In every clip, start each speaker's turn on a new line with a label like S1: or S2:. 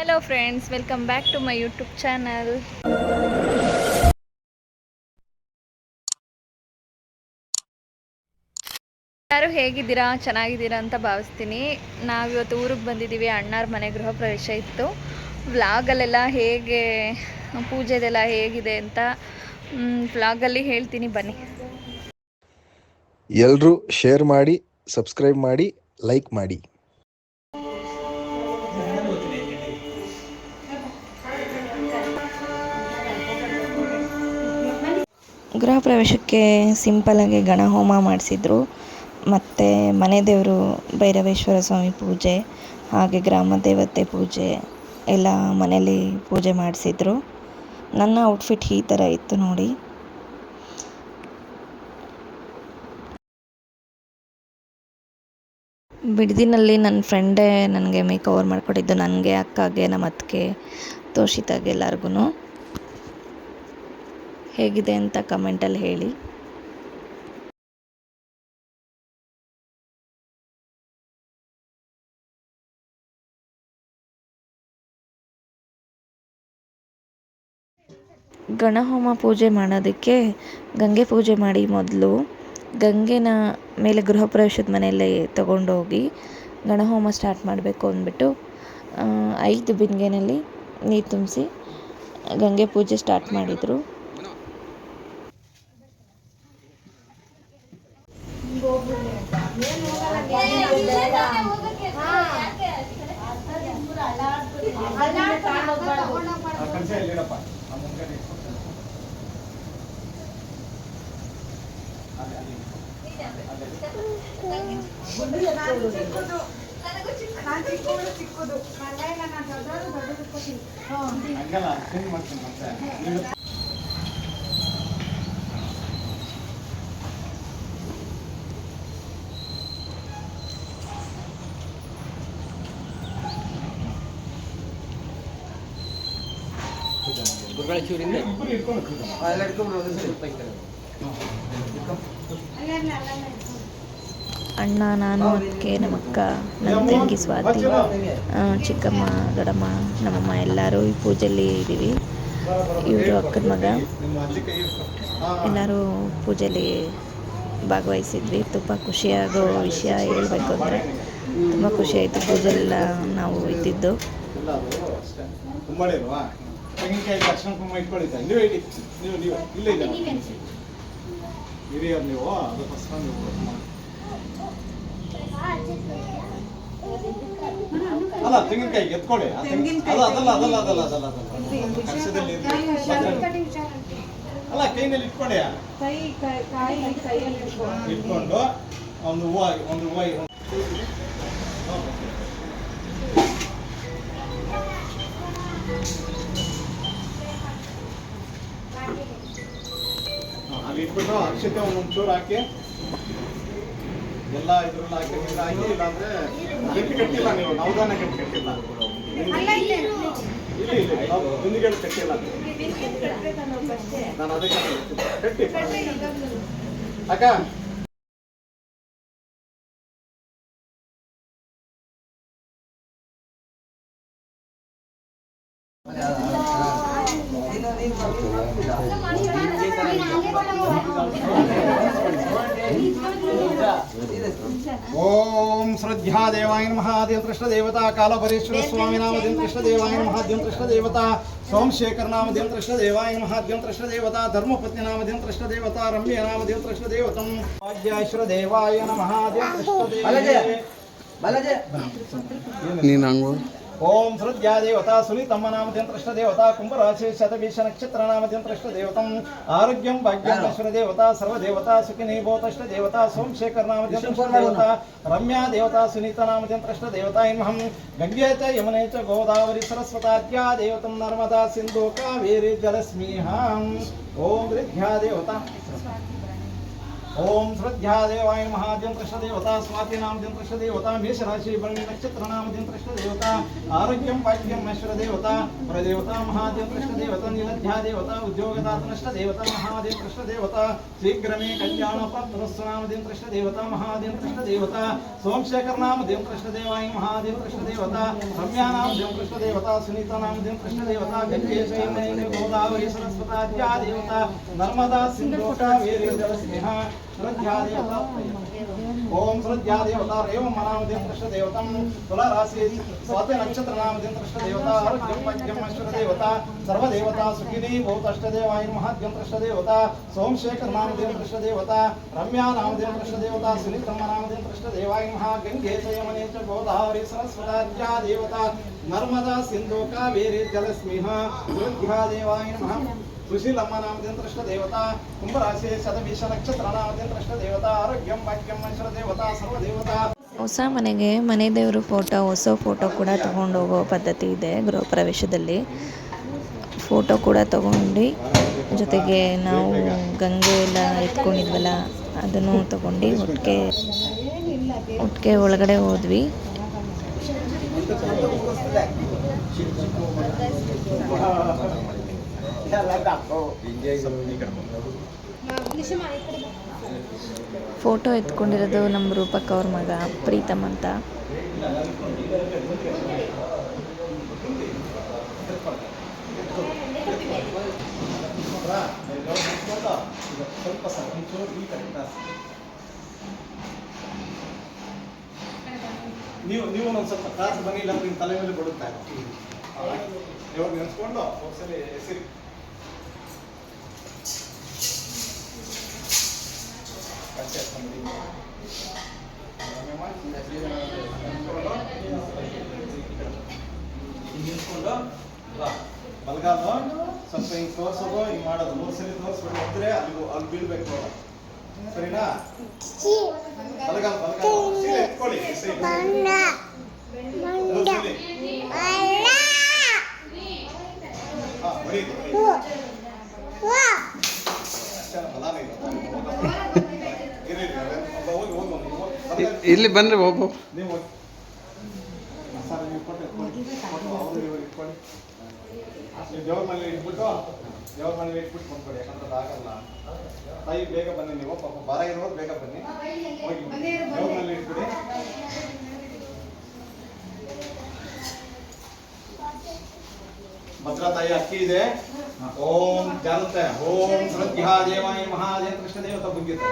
S1: Hello friends welcome back to my YouTube channel ಯಾರು ಹೇಗಿದ್ದೀರಾ? ಚೆನ್ನಾಗಿದ್ದೀರಾ ಅಂತ ಭಾವಿಸ್ತೀನಿ. ನಾವಿವತ್ತು ಊರಿಗೆ ಬಂದಿದ್ದೀವಿ. ಅಣ್ಣಾರ ಮನೆ ಗೃಹ ಪ್ರವೇಶ ಇತ್ತು. ವ್ಲಾಗಲ್ಲೆಲ್ಲ ಹೇಗೆ, ಪೂಜೆದೆಲ್ಲ ಹೇಗಿದೆ ಅಂತ ವ್ಲಾಗಲ್ಲಿ ಹೇಳ್ತೀನಿ. ಬನ್ನಿ.
S2: ಎಲ್ಲರೂ ಶೇರ್ ಮಾಡಿ ಸಬ್ಸ್ಕ್ರೈಬ್ ಮಾಡಿ ಲೈಕ್ ಮಾಡಿ.
S3: ಗೃಹ ಪ್ರವೇಶಕ್ಕೆ ಸಿಂಪಲಾಗಿ ಗಣ ಹೋಮ ಮಾಡಿಸಿದ್ರು. ಮತ್ತು ಮನೆ ದೇವರು ಭೈರವೇಶ್ವರ ಸ್ವಾಮಿ ಪೂಜೆ, ಹಾಗೆ ಗ್ರಾಮ ದೇವತೆ ಪೂಜೆ, ಎಲ್ಲ ಮನೇಲಿ ಪೂಜೆ ಮಾಡಿಸಿದ್ರು. ನನ್ನ ಔಟ್ಫಿಟ್ ಈ ಥರ ಇತ್ತು ನೋಡಿ. ಬಿಡ್ದಿನಲ್ಲಿ ನನ್ನ ಫ್ರೆಂಡೇ ನನಗೆ ಮೇಕ್ ಓವರ್ ಮಾಡಿಕೊಟ್ಟಿದ್ದು. ನನಗೆ, ಅಕ್ಕಗೆ ನಮ್ಮ ಅತ್ತಿಗೆ ತೋಷಿತಾಗೆ ಎಲ್ಲರಿಗೂ ಹೇಗಿದೆ ಅಂತ ಕಮೆಂಟಲ್ಲಿ ಹೇಳಿ. ಗಣಹೋಮ ಪೂಜೆ ಮಾಡೋದಕ್ಕೆ ಗಂಗೆ ಪೂಜೆ ಮಾಡಿ ಮೊದಲು ಗಂಗೆನ ಮೇಲೆ ಗೃಹ ಪ್ರವೇಶದ ಮನೆಯಲ್ಲೇ ತಗೊಂಡೋಗಿ ಗಣಹೋಮ ಸ್ಟಾರ್ಟ್ ಮಾಡಬೇಕು ಅಂದ್ಬಿಟ್ಟು ಐದು ಬಿಂದಿಗೆನಲ್ಲಿ ನೀರು ತುಂಬಿಸಿ ಗಂಗೆ ಪೂಜೆ ಸ್ಟಾರ್ಟ್ ಮಾಡಿದರು. ಗುರುಗಳ ಚೂರಿಂದ ಎಲ್ಲರಿಗೂ ಪ್ರೊಫೆಸರ್ ಇರ್ಬೇಕು ಅಣ್ಣ, ನಾನು ಅದಕ್ಕೆ ನಮ್ಮ ಅಕ್ಕ ನನ್ನ ತಂಗಿ ಸ್ವಾತಿ ಚಿಕ್ಕಮ್ಮ, ದೊಡ್ಡಮ್ಮ, ನಮ್ಮಮ್ಮ ಎಲ್ಲರೂ ಈ ಪೂಜೆಯಲ್ಲಿ ಇದ್ದೀವಿ. ಇವರು ಅಕ್ಕನ ಮಗ. ಎಲ್ಲರೂ ಪೂಜೆಯಲ್ಲಿ ಭಾಗವಹಿಸಿದ್ವಿ. ತುಂಬ ಖುಷಿಯಾಗೋ ವಿಷಯ ಹೇಳಬೇಕು ಅಂದರೆ ತುಂಬ ಖುಷಿಯಾಯಿತು ಪೂಜೆಲ್ಲ ನಾವು ಇದ್ದಿದ್ದು.
S4: ನೀವು ನೀವು ನೀವು ಇಲ್ಲೇ ಇದೆ ಹಿರಿಯರು ನೀವು ಅದಕ್ಕೋಸ್ಕರ ನೀವು ಮಾಡಿ. ಅಲ್ಲ ತೆಂಗಿನಕಾಯಿ ಎತ್ಕೊಳ್ಳಿ. ಅಲ್ಲ ಅದಲ್ಲ ಅದಲ್ಲ ಅದಲ್ಲ ಅದಲ್ಲ ಅದಲ್ಲ. ಅಲ್ಲ ಕೈನಲ್ಲಿ ಇಟ್ಕೊಂಡೆ. ಇಟ್ಕೊಂಡು ಒಂದು ಹೂವು ಒಂದು ಹೂವು ಅಲ್ಲಿ ಇಟ್ಬಿಟ್ಟು ಅಕ್ಷತೆ ಒಂದೊಂದು ಚೂರು ಹಾಕಿ ಎಲ್ಲ ಇದ್ರಲ್ಲ ಹಾಕಿ ನೀರು ಹಾಕಿ ಇಲ್ಲಾಂದ್ರೆ ಗಟ್ಟಿ ಕಟ್ಟಿಲ್ಲ ನೀವು ಗಟ್ಟಿ ಕಟ್ಟಿಲ್ಲ. ಇಲ್ಲಿ ಇಲ್ಲಿ ನಾವು ಬಿಂದಿಗೆಗಳು ಕಟ್ಟಿಲ್ಲ. ನಾನು ಅದಕ್ಕೆ ಕಟ್ಟಿ. ಅಕ್ಕ ಓಂ ಶ್ರದ್ಧಾ ದೇವಾಯ ನಮಃ ಅದ್ಯಂತೃಷ್ಟ ದೇವತಾ ಕಾಲಪರೇಶ್ವರ ಸ್ವಾಮಿ ನಾಮ ಅದ್ಯಂತೃಷ್ಟ ದೇವಾಯ ನಮಃ ಅದ್ಯಂತೃಷ್ಟ ದೇವತಾ ಸೋಮಶೇಖರ ನಾಮ ಅದ್ಯಂತೃಷ್ಟ ದೇವಾಯ ನಮಃ ಅದ್ಯಂತೃಷ್ಟ ದೇವತಾ ಧರ್ಮಪತ್ನಿ ನಾಮ ಅದ್ಯಂತೃಷ್ಟ ದೇವತಾ ರಮ್ಯ ನಾಮ ಅದ್ಯಂತೃಷ್ಟ ದೇವತಂ ಭಾಗ್ಯೇಶ್ವರ ದೇವಾಯ ನಮಃ ಅದ್ಯಂತೃಷ್ಟ
S2: ನೀನು ಹಂಗು
S4: ಓಂ ಸೃದ್ಯಾ ದೇವತಾ ಸುನೀತಮ್ಮ ನಾಮದ್ಯಂತೃಷ್ಟ ದೇವತಾ ಕುಂಭರಾಶಿ ಶತಭೀಷ ನಕ್ಷತ್ರ ನಾಮದ್ಯಂತೃಷ್ಟ ದೇವತಂ ಆರೋಗ್ಯಂ ಭಾಗ್ಯೇಶ್ವರ ದೇವತಾ ಸರ್ವದೇವತಾ ಸುಖಿನಿ ಭೂತಷ್ಟ ದೇವತಾ ಸೋಮಶೇಖರ ನಾಮದ್ಯಂತೃಷ್ಟ ದೇವತಾ ರಮ್ಯಾ ದೇವತಾ ಸುನೀತ ನಾಮದ್ಯಂತೃಷ್ಟ ದೇವತಾ ಇನ್ಮಹಂ ಗಂಗೆ ಚ ಯಮುನೆ ಚ ಗೋದಾವರಿ ಸರಸ್ವತಾದ್ಯಾ ದೇವತಂ ನರ್ಮದಾ ಸಿಂಧು ಕಾವೇರಿ ಜಲಸ್ಮಿಹಾಂ ಓಂ ಸೃದ್ಯಾ ದೇವತಾ ಓಂ ಶ್ರದ್ಧಾ ದೇವಾಯ ನಮಃ ಜಂತ್ರಷ್ಟ ದೇವತಾ ಸ್ವಾತಿ ನಾಮ ಜಂತ್ರಷ್ಟ ದೇವತಾ ಮೇಷರಾಶಿ ಬರಣಿ ನಕ್ಷತ್ರ ನಾಮ ಜಂತ್ರಷ್ಟ ದೇವತಾ ಆರೋಗ್ಯಂ ಭಾಗ್ಯಂ ಐಶ್ವರ ದೇವತಾ ಪ್ರದೇವತಾ ಮಹಾದೇವಕೃಷ್ಣ ದೇವತಾ ನಿಲಧ್ಯ ದೇವತಾ ಉದ್ಯೋಗದಾತನಷ್ಟ ದೇವತಾ ಮಹಾದೇವಕೃಷ್ಣ ದೇವತಾ ಶೀಘ್ರಮೇ ಕಲ್ಯಾಣ ಪ್ರಾಪ್ತರಸ್ತು ನಾಮ ದೇವಕೃಷ್ಣ ದೇವತಾ ಮಹಾದೇವಕೃಷ್ಣ ದೇವತಾ ಸೋಮಶೇಖರ ನಾಮ ದೇವಕೃಷ್ಣ ದೇವಾಯ ಮಹಾದೇವಕೃಷ್ಣ ದೇವತಾ ರಮ್ಯಾ ನಾಮ ದೇವಕೃಷ್ಣ ದೇವತಾ ಸುನೀತಾ ನಾಮ ದೇವಕೃಷ್ಣ ದೇವತಾ ಗಂಗೆ ಶೈಮನಿ ಗೋದಾವರಿ ಸರಸ್ವತಾದ್ಯಾ ದೇವತಾ ನರ್ಮದಾ ಸಿಂಧು ಕಾವೇರಿ ಜಲಸ್ನೇಹ ಶ್ರದ್ಧಾ ದೇವತಾ ಓಂ ಶ್ರದ್ಧಾ ದೇವತಾ ರೇವ ಮನಾಮ ದೇವಕೃಷ್ಣ ದೇವತಂ ತುಲಾ ರಾಶಿ ಸ್ವಾತಿ ನಕ್ಷತ್ರ ನಾಮ ದೇವಕೃಷ್ಣ ದೇವತಾ ಆರೋಗ್ಯಂ ಭಾಗ್ಯಂ ಐಶ್ವರ ದೇವತಾ ಸರ್ವ ದೇವತಾ ಸುಖಿನಿ ಭೂತ ಅಷ್ಟ ದೇವಾಯ ಮಹಾದ್ಯಂತೃಷ್ಟ ದೇವತಾ ಸೋಮಶೇಖರ ನಾಮ ದೇವಕೃಷ್ಣ ದೇವತಾ ರಮ್ಯಾ ನಾಮ ದೇವಕೃಷ್ಣ ದೇವತಾ ಸುನೀತಮ್ಮ ನಾಮ ದೇವಕೃಷ್ಣ ದೇವಾಯ ಮಹಾ ಗಂಗೆ ಜಲಸ್ಮಿಹ ಶ್ರದ್ಧಾ ದೇವಾಯ ನಮಃ ಸುಶೀಲಮ್ಮ ನಾಮದೇಂದ್ರಷ್ಟ ದೇವತಾ ಕುಂಭರಾಶಿ ಶತಭೀಷ ನಕ್ಷತ್ರ ನಾಮದೇಂದ್ರಷ್ಟ ದೇವತಾ ಆರೋಗ್ಯಂ ಭಾಗ್ಯಂ ಐಶ್ವರ ದೇವತಾ ಸರ್ವ ದೇವತಾ
S3: ಹೊಸ ಮನೆಗೆ ಮನೆ ದೇವರು ಫೋಟೋ ಹೊಸ ಫೋಟೋ ಕೂಡ ತಗೊಂಡು ಹೋಗೋ ಪದ್ಧತಿ ಇದೆ ಗೃಹ ಪ್ರವೇಶದಲ್ಲಿ ಫೋಟೋ ಕೂಡ ತಗೊಂಡು ಜೊತೆಗೆ ನಾವು ಗಂಗೆ ಎಲ್ಲ ಎತ್ಕೊಂಡಿದ್ವಲ್ಲ ಅದನ್ನು ತಗೊಂಡು ಒಟ್ಟಿಗೆ ಒಟ್ಟಿಗೆ ಒಳಗಡೆ ಹೋದ್ವಿ. ಫೋಟೋ ಎತ್ಕೊಂಡಿರೋದು ನಮ್ಮ ರೂಪಕ್ ಅವ್ರ ಮಗ, ಪ್ರೀತಮ್ ಅಂತ.
S4: ನೀವು ನೀವು ಒಂದು ಸ್ವಲ್ಪ ಕ್ಲಾಸ್ ಬನ್ನಿ ಇಲ್ಲ ನಿಮ್ಮ ತಲೆ ಮೇಲೆ ಬಿಡುತ್ತೆ ಇವಾಗ ನೆನೆಸ್ಕೊಂಡು ಒಂದ್ಸಲಿ ಹೆಸರು ಬಾ. ಬಲಗಾಲು ಸ್ವಲ್ಪ ಹಿಂಗ್ ತೋರ್ಸೋದು ಹಿಂಗ್ ಮಾಡೋದು. ಮೂರು ಸಲ ತೋರಿಸ್ಬಿಟ್ಟು ಹೋದ್ರೆ ಅಲ್ಲಿ ಅಲ್ಲಿ ಬೀಳ್ಬೇಕು ನೋಡು. ಸರಿನಾ? ಬಲಗಾಲ ಬಲಗಾಲ. ಸೀರೆ ಎತ್ಕೊಳ್ಳಿ
S5: ಇಲ್ಲಿ
S4: ನೀವು ಹೋಗಿ. ನೀವು ಕೊಟ್ಟು ಕೊಟ್ಟು ಕೊಟ್ಟು ಅವರು ಇವರು ಇಟ್ಕೊಳ್ಳಿ ನೀವು ದೇವ್ರ ಇಟ್ಬಿಟ್ಟು ದೇವ್ರ ಇಟ್ಬಿಟ್ಟು ಬಂದ್ಕೊಡಿ ಯಾಕಂದ್ರೆ ತಾಯಿ ಬೇಗ ಬನ್ನಿ ನೀವು ಪಾಪ ಬರ ಇರೋರು ಬೇಗ ಬನ್ನಿ. ಹೋಗಿ ದೇವ್ರ ಇಟ್ಬಿಡಿ. ಭದ್ರಾ ತಾಯಿ ಅಕ್ಕಿ ಇದೆ. ಓಂ ಜಾನತೆ ಓಂ ಸೃತ್ಯ ದೇವಾಯ ಮಹಾದೇವ ಕೃಷ್ಣ ದೇವತ ಬುಗ್ಗಿದೆ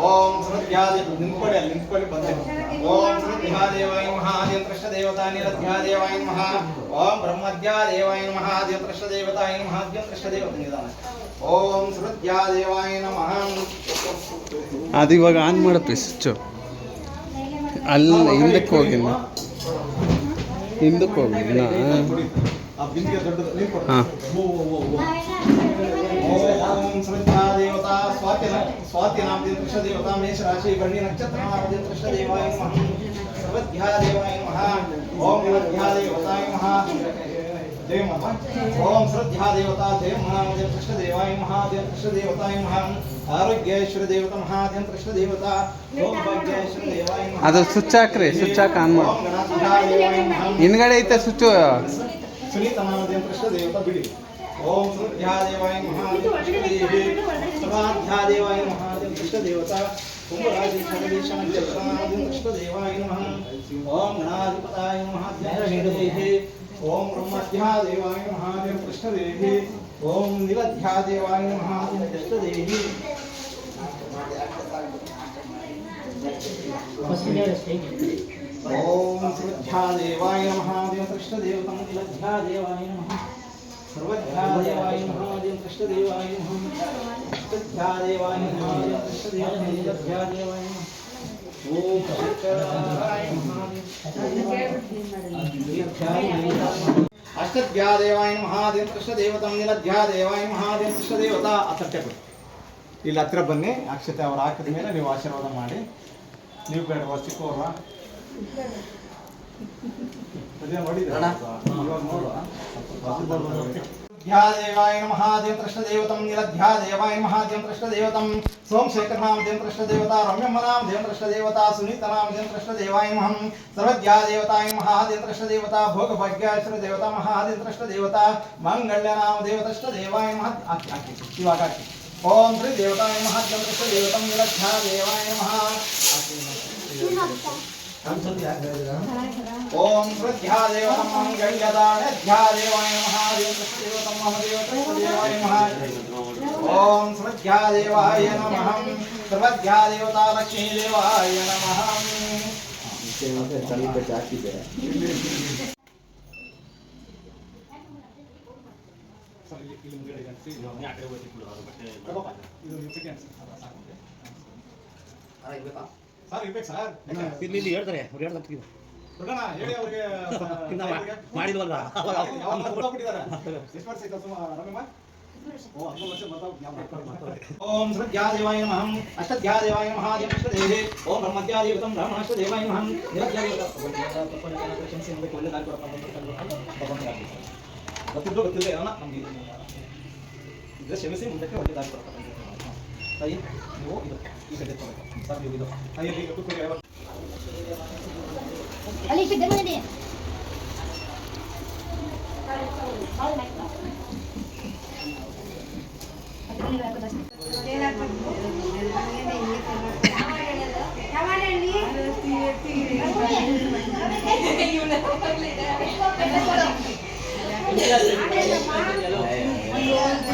S4: ಓಂ ದೇವ ನಿಂತ್ಕೊಳ್ಳಿ ಅಲ್ಲಿ ನಿಂತ್ಕೊಳ್ಳಿ ಬಂದೆ. ಓಂ ಶ್ರದ್ಧಾ ದೇವಾಯ ಮಹಾದೇವ ಕೃಷ್ಣ ದೇವತಾ ನಿರಧ್ಯ ದೇವಾಯ ಮಹಾ. ಓಂ ಬ್ರಹ್ಮದ್ಯಾ ದೇವಾಯ ಮಹಾದೇವ ಕೃಷ್ಣ ದೇವತಾಯ ಮಹಾದ್ಯ ಕೃಷ್ಣ ದೇವತ ನಿಧಾನ. ಓಂ ಶ್ರದ್ಧಾ ದೇವಾಯ ನಮಃ.
S5: ಅದು ಇವಾಗ ಆನ್ ಮಾಡಪ್ಪ ಸ್ವಿಚ್ಚು ಅಲ್ಲಿ ಹಿಂದಕ್ಕೆ ಹೋಗಿ. ಹಿಂದಕ್ಕೆ ಹೋಗಿ. ಹಾ.
S4: ಓಂ ಶ್ರದ್ಧಾ ದೇವತಾ ಸ್ವಾತಿ ನ- ಸ್ವಾತಿ ನಾಮದಿಂದ ಕೃಷ್ಣ ದೇವತಾ ಮೇಷ ರಾಶಿ ಬರ್ಣಿ ನಕ್ಷತ್ರ ನಾಮದಿಂದ ದೃಷ್ಟ ದೇವಾಯ ನಮಃ. ಸರ್ವಧ್ಯಾ ದೇವಾಯ ನಮಃ. ಓಂ ನಮಧ್ಯಾ ದೇವತಾಯ ಮಹಾ ಜಯ ಮಹ ಓಂ ಶ್ರದ್ಧಾ ದೇವತಾ ಜಯ ಮಹಾದೇವ ಕೃಷ್ಣ ದೇವಾಯ ಮಹಾದೇವ ಕೃಷ್ಣ ದೇವತಾಯ ನಮಃ. ಆರೋಗ್ಯೇಶ್ವರ ದೇವತಾ ಮಹಾದೇವ ಕೃಷ್ಣ ದೇವತಾ ಓಂ ಭಾಗ್ಯೇಶ್ವರ ದೇವಾಯ
S5: ಅದು ಸ್ವಿಚ್ ಹಾಕ್ರಿ ಸ್ವಿಚ್ ಹಾಕಿ ಆನ್ ಮಾಡಿ. ಹಿಂದ್ಗಡೆ ಐತೆ ಸ್ವಿಚ್ಚು
S4: ಸುನೀತ ಮಹಾದೇವ ಕೃಷ್ಣ ದೇವತಾ ಬಿಡಿ. ಓಂ ಸುಧ್ಯಾದೇವಾಯ ಮಹಾದೇವ ಕೃಷ್ಣ ದೇವಿ ಸರ್ವಾಧ್ಯಾದೇವಾಯ ಮಹಾದೇವ ಕೃಷ್ಣ ದೇವತ ಕುಂಭರಾಜಿ ಶರದೀಶ ನಕ್ಷತ್ರ ನಾಮದೇವ ಕೃಷ್ಣ ದೇವಾಯ ನಮಃ ಓಂ ಗಣಾಧಿಪತಾಯ ನಮಃ ಧ್ಯಾನದೇಹಿ ಓಂ ಬ್ರಹ್ಮಧ್ಯಾದೇವಾಯ ಮಹಾದೇವ ಕೃಷ್ಣ ದೇವಿ ಓಂ ನಿಲಧ್ಯಾದೇವಾಯ ಮಹಾದೇವ ಕೃಷ್ಣ ದೇವಿ ಓಂ ಶ್ರದ್ಧಾದೇವಾಯ ಕೃಷ್ಣ ದೇವಾಯ ಮಹಾದೇವ ಕೃಷ್ಣ ದೇವತಂ ಶಂಕರಾಯ ಅಷ್ಟಧ್ಯಾದೇವಾಯ ಮಹಾದೇವ ಕೃಷ್ಣ ದೇವತಂ ಅಸತ್ಯ ಬಿಡಿ ಇಲ್ಲಿ ಹತ್ರ ಬನ್ನಿ ಅಕ್ಷತೆ ಅವ್ರು ಹಾಕಿದ ಮೇಲೆ ನೀವು ಆಶೀರ್ವಾದ ಮಾಡಿ. ನೀವು ಬೇಡವಾ ಚಿಕ್ಕವ್ರ ಅದೇ ನೋಡಿದ್ರೆ ध्यादेवाय महादेव देव निरध्यादेवाय महादेव नमः, देव कृष्णदेवतं देव कृष्णदेवता रम्यम्मनाम देव कृष्णदेवता सुनीतनाम देव कृष्णदेवाय नमः। सर्वध्यादेवताय नमः, देव कृष्णदेवता भोगभाग्याश्रदेवता महादेव कृष्णदेवता माङ्गल्यनाम देव कृष्णदेवाय नमः। शिवाकाशि ओम श्री देवताय नमः, देव कृष्णदेवतं नीलध्यादेवाय ओम श्रद्धादेवतं मंगल्यदानध्यादेवाय नमः देवतृष्टदेवतं मम देवतृष्टदेवाय नमः ओम श्रद्धादेवाय नमः सर्वज्ञादेवता लक्ष्मीदेवाय नमः ಸರ್ ಇರ್ಬೇಕು ಸರ್
S6: ಇಲ್ಲಿ ಇಲ್ಲಿ ಹೇಳ್ತಾರೆ ಅವ್ರು ಹೇಳ್ತಾರೆ ತೆಗಿದು.
S4: ದೊಡ್ಡಣ್ಣ ಹೇಳಿ ಅವ್ರಿಗೆ
S6: ಇನ್ನ ಮಾ- ಮಾಡಿಲ್ವಲ್ಲ ಅವಾಗ
S4: ಯಾವಾಗ ಮರ್ತೋಗ್ಬಿಟ್ಟಿದ್ದಾರೆ ಎಷ್ಟು ವರ್ಷ ಆಯ್ತು ಸುಮ ರಮ್ಯಮ್ಮ ಓ ಹನ್ನೊಂದು ವರ್ಷ ಮರ್ತೋಗ್ಬಿಟ್ಟು ಓಂ ಸೃಜ್ಯಾದೇವಾಯ ನಮಃ ಅಷ್ಟಧ್ಯಾದೇವಾಯ ನಮಃ ದೇವಷ್ಟದೇಹೇ ಓಂ ಬ್ರಹ್ಮದ್ಯಾದೇವತಂ ಬ್ರಹ್ಮಣಷ್ಟದೇವಾಯ ನಮಃ ಗೊತ್ತಿದ್ದು ಗೊತ್ತಿಲ್ಲ ಏನೋ ನಮ್ಗೆ ಇದ್ರೆ ಕ್ಷಮಿಸಿ ಮುಂದಕ್ಕೆ ಒಳ್ಳೆದಾಗಿ ಬರ್ತಕ್ಕಂಥ ತಾಯಿ ನೀವು ಇದು ಈ ಕಡೆ ತಗೋಬೇಕು ಸರ್ ನೀವು ಇದು ತಾಯಿ ಈಗ ಕೂತ್ಕೊಳ್ಳಿ ಯಾವಾಗ
S7: Ali,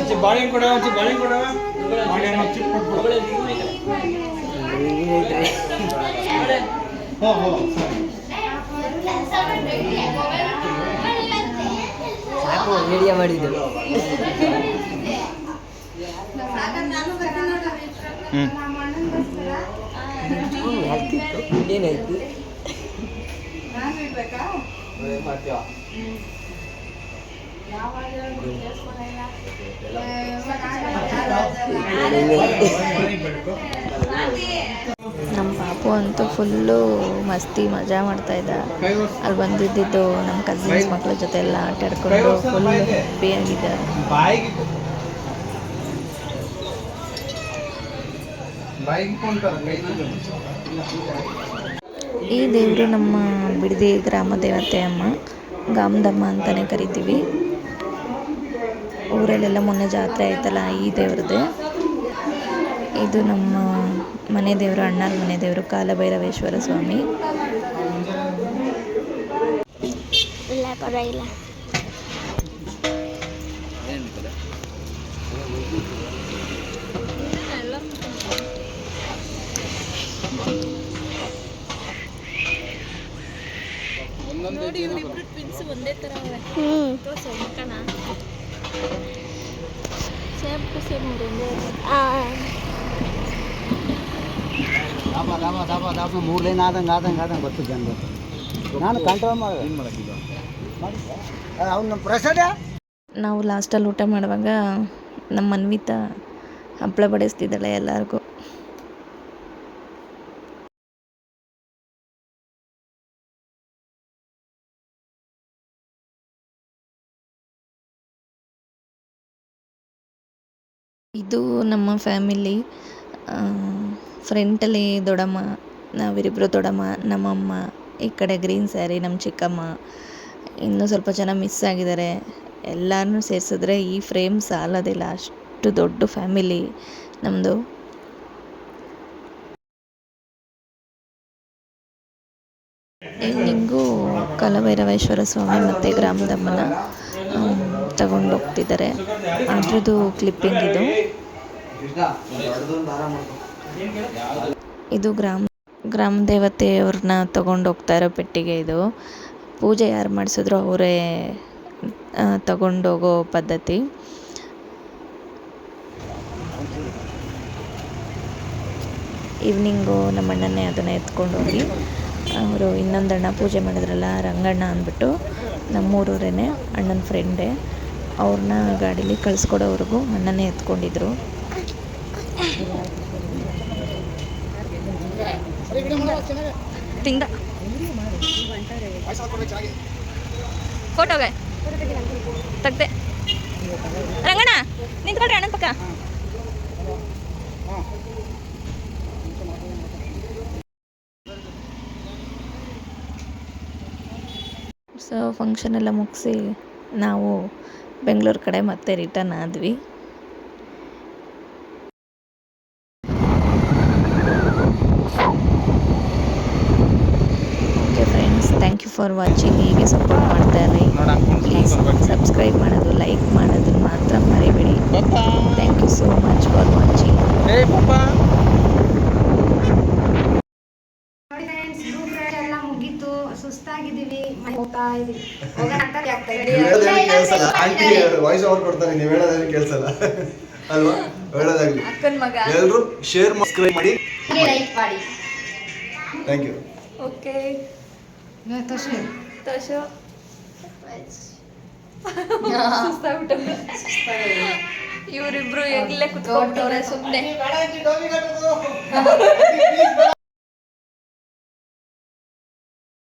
S7: din.
S4: ಬಾಳೆಹಣ್ಣು ಕೊಡ ಒಂಚೂರು ಬಾಳೆಹಣ್ಣು ಕೊಡ ಬಾಳೆಹಣ್ಣು ಹಚ್ಚಿ ಕೊಟ್ಬಿಡು ಹೋ ಹೋ
S8: ಸಾಕು ರೇಡಿಯೋ ಮಾಡಿದ್ದು. ಏನಾಯ್ತು ಏನಾಯ್ತು
S3: ನಮ್ಮ ಪಾಪು ಅಂತೂ ಫುಲ್ಲು ಮಸ್ತಿ, ಮಜಾ ಮಾಡ್ತಾ ಇದ್ದ. ಅಲ್ಲಿ ಬಂದಿದ್ದು ನಮ್ಮ ಕಸಿನ್ಸ್ ಮಕ್ಕಳ ಜೊತೆ ಎಲ್ಲ ಆಟ ಆಡ್ಕೊಂಡು ಫುಲ್ ಹ್ಯಾಪಿಯಾಗಿದ್ದ ಈ ದೇವರು ನಮ್ಮ ಬಿಡದಿ ಗ್ರಾಮ ದೇವತೆ ಅಮ್ಮ ಗಾಮದಮ್ಮ ಅಂತಲೇ ಕರಿತೀವಿ. ಊರಲ್ಲೆಲ್ಲ ಮೊನ್ನೆ ಜಾತ್ರೆ ಆಯ್ತಲ್ಲ ಈ ದೇವ್ರದ್ದು. ಇದು ನಮ್ಮ ಮನೆ ದೇವರು ಅಣ್ಣಾರ ಮನೆ ದೇವರು ಕಾಲಭೈರವೇಶ್ವರ ಸ್ವಾಮಿ.
S7: ಇಲ್ಲ ಪರವಾಗಿಲ್ಲ ಹ್ಮ್ ಆ,
S8: ದಾಬ ದಾಬ ದಾಬ ದಾಬ ಮೂರು ಲೈನ್ ಆದಂಗೆ ಆದಂಗೆ ಆದಂಗೆ ಗೊತ್ತು ಜನ ನಾನು ಕಂಟ್ರೋಲ್ ಮಾಡಿದೆ. ನಮ್ಮ ಪ್ರಸಾದ?
S3: ನಾವು ಲಾಸ್ಟಲ್ಲಿ ಊಟ ಮಾಡುವಾಗ ನಮ್ಮ ಅನ್ವಿತಾ ಹಪ್ಪಳ ಬಡಿಸ್ತಿದ್ದಾಳೆ ಎಲ್ಲರಿಗೂ. ಇದು ನಮ್ಮ ಫ್ಯಾಮಿಲಿ. ಫ್ರಂಟಲ್ಲಿ ದೊಡ್ಡಮ್ಮ ನಾವಿರಿಬ್ಬರು ದೊಡ್ಡಮ್ಮ, ನಮ್ಮಮ್ಮ, ಈ ಕಡೆ ಗ್ರೀನ್ ಸ್ಯಾರಿ, ನಮ್ಮ ಚಿಕ್ಕಮ್ಮ, ಇನ್ನೂ ಸ್ವಲ್ಪ ಜನ ಮಿಸ್ ಆಗಿದ್ದಾರೆ. ಎಲ್ಲರೂ ಸೇರಿಸಿದ್ರೆ ಈ ಫ್ರೇಮ್ ಸಾಲೋದಿಲ್ಲ. ಅಷ್ಟು ದೊಡ್ಡ ಫ್ಯಾಮಿಲಿ ನಮ್ಮದು ಈವ್ನಿಂಗು ಕಲಭೈರವೇಶ್ವರ ಸ್ವಾಮಿ ಮತ್ತು ಗ್ರಾಮದಮ್ಮನ ತಗೊಂಡು ಹೋಗ್ತಿದ್ದಾರೆ. ಅದ್ರದ್ದು ಕ್ಲಿಪ್ಪಿಂಗ್ ಇದು. ಇದು ಗ್ರಾಮ ಗ್ರಾಮ ದೇವತೆಯವ್ರನ್ನ ತಗೊಂಡು ಹೋಗ್ತಾ ಇರೋ ಪೆಟ್ಟಿಗೆ ಇದು. ಪೂಜೆ ಯಾರು ಮಾಡಿಸಿದ್ರು ಅವರೇ ತಗೊಂಡೋಗೋ ಪದ್ಧತಿ. ಈವ್ನಿಂಗು ನಮ್ಮ ಅಣ್ಣನೇ ಅದನ್ನು ಎತ್ಕೊಂಡು ಹೋಗಿ, ಅವರು ಇನ್ನೊಂದು ಅಣ್ಣ ಪೂಜೆ ಮಾಡಿದ್ರಲ್ಲ ರಂಗಣ್ಣ ಅಂದ್ಬಿಟ್ಟು ನಮ್ಮೂರವರೇ ಅಣ್ಣನ ಫ್ರೆಂಡೇ ಅವ್ರನ್ನ ಗಾಡೀಲಿ ಕಳಿಸ್ಕೊಡೋವರೆಗೂ ಅಣ್ಣನೇ ಎತ್ಕೊಂಡಿದ್ರು. ತಿಂದ. ಫೋಟೋಗೆ. ತೆಗ್ದೆ.
S1: ರಂಗಣ್ಣ ನಿಂತ್ಕೊಳ್ರಿ ಅಣ್ಣನ ಪಕ್ಕ.
S3: ಸೊ ಫಂಕ್ಷನ್ ಎಲ್ಲ ಮುಗಿಸಿ ನಾವು ಬೆಂಗಳೂರು ಕಡೆ ಮತ್ತೆ ರಿಟರ್ನ್ ಆದ್ವಿ. Okay friends thank you for watching ಹೀಗೆ ಸಪೋರ್ಟ್ ಮಾಡ್ತಾ ಇರಿ. ಪ್ಲೀಸ್ ಸಬ್ಸ್ಕ್ರೈಬ್ ಮಾಡೋದು ಲೈಕ್ ಮಾಡೋದು ಮಾತ್ರ ಮರಿಬೇಡಿ thank you so much for watching
S7: ನೋಡಿ ಫ್ರೆಂಡ್ಸ್ ಗ್ರೂಪ್ ರೈಡ್ ಎಲ್ಲ ಮುಗೀತು ಸುಸ್ತಾಗಿದ್ದೀವಿ ಮನೆ ಹೋಗ್ತಾ ಇದೀವಿ ಹೋಗೋಣ ಅಂತ ಆಗ್ತಾ ಇದೆ
S4: ವಾಯ್ಸ್ ಓವರ್ ಕೊಡ್ತಾರೆ ನೀವು ಕೇಳಿಸಲ್ಲ ಅಲ್ವಾ ಹೇಳೋದಾಗ್ಲಿ
S1: ಅಕ್ಕನ ಮಗ
S4: ಎಲ್ಲರೂ ಶೇರ್ ಸಬ್ಸ್ಕ್ರೈಬ್ ಮಾಡಿ
S9: ಲೈಕ್ ಮಾಡಿ
S4: ಥ್ಯಾಂಕ್ ಯು
S1: ಓಕೆ ಇವರಿಬ್ರು ಎಲ್ಲೇ ಕುತ್ಕೊಂಡವ್ರೆ ಸುಮ್ಮನೆ